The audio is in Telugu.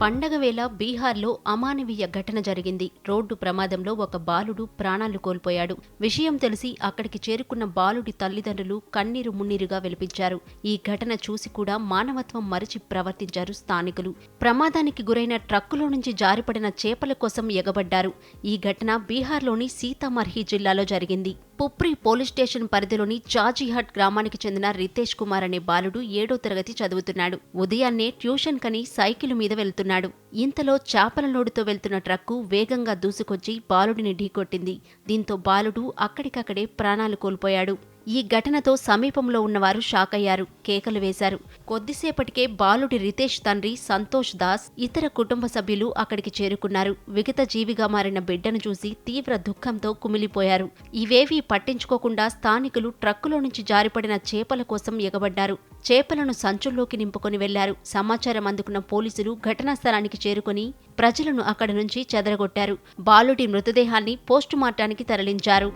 పండగ వేళ బీహార్లో అమానవీయ ఘటన జరిగింది. రోడ్డు ప్రమాదంలో ఒక బాలుడు ప్రాణాలు కోల్పోయాడు. విషయం తెలిసి అక్కడికి చేరుకున్న బాలుడి తల్లిదండ్రులు కన్నీరు మున్నీరుగా వెలిపించారు. ఈ ఘటన చూసి కూడా మానవత్వం మరిచి ప్రవర్తించారు స్థానికులు. ప్రమాదానికి గురైన ట్రక్కులో నుంచి జారిపడిన చేపల కోసం ఎగబడ్డారు. ఈ ఘటన బీహార్లోని సీతామర్హి జిల్లాలో జరిగింది. పుప్రి పోలీస్ స్టేషన్ పరిధిలోని జాజీహట్ గ్రామానికి చెందిన రితేష్ కుమార్ అనే బాలుడు ఏడో తరగతి చదువుతున్నాడు. ఉదయాన్నే ట్యూషన్ కని సైకిల్ మీద వెళ్తున్నాడు. ఇంతలో చేపల లోడుతో వెళ్తున్న ట్రక్కు వేగంగా దూసుకొచ్చి బాలుడిని ఢీకొట్టింది. దీంతో బాలుడు అక్కడికక్కడే ప్రాణాలు కోల్పోయాడు. ఈ ఘటనతో సమీపంలో ఉన్నవారు షాక్ అయ్యారు కేకలు వేశారు. కొద్దిసేపటికే బాలుడి రితేష్ తండ్రి సంతోష్ దాస్ ఇతర కుటుంబ సభ్యులు అక్కడికి చేరుకున్నారు. విగత జీవిగా మారిన బిడ్డను చూసి తీవ్ర దుఃఖంతో కుమిలిపోయారు. ఇవేవీ పట్టించుకోకుండా స్థానికులు ట్రక్కులో నుంచి జారిపడిన చేపల కోసం ఎగబడ్డారు. చేపలను సంచుల్లోకి నింపుకొని వెళ్ళారు. సమాచారం అందుకున్న పోలీసులు ఘటనా స్థలానికి చేరుకొని ప్రజలను అక్కడి నుంచి చెదరగొట్టారు. బాలుడి మృతదేహాన్ని పోస్టుమార్టానికి తరలించారు.